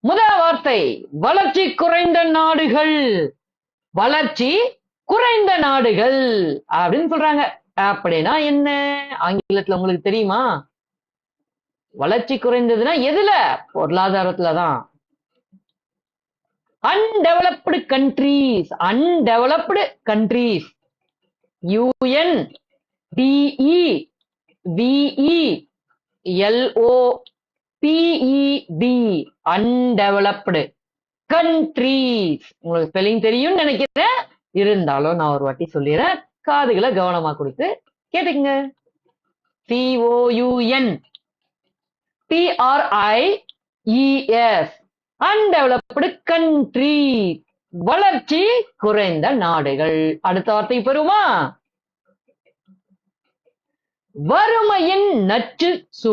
முதல் வார்த்தை வளர்ச்சி குறைந்த நாடுகள். வளர்ச்சி குறைந்த நாடுகள் அப்படின்னு சொல்றாங்க. அப்படின்னா என்ன? ஆங்கிலத்துல உங்களுக்கு தெரியுமா? வளர்ச்சி குறைந்ததுன்னா எதுல? பொருளாதாரத்துலதான். Undeveloped countries undeveloped countries U N D E V E L O P E D undeveloped countries உங்களுக்கு ஸ்பெல்லிங் தெரியும்னு நினைக்கிறேன். இருந்தாலும் நான் ஒரு வாட்டி சொல்லிடுறேன். காதுகளை கவனமா கொடுத்து கேட்டுக்கங்க. சிஓயுஎன் டிஆர்ஐஇஎஸ் அன்டெவலப்டு கண்ட்ரி வளர்ச்சி குறைந்த நாடுகள். அடுத்த வார்த்தை பெறுமா? வறுமையின் நச்சு சூ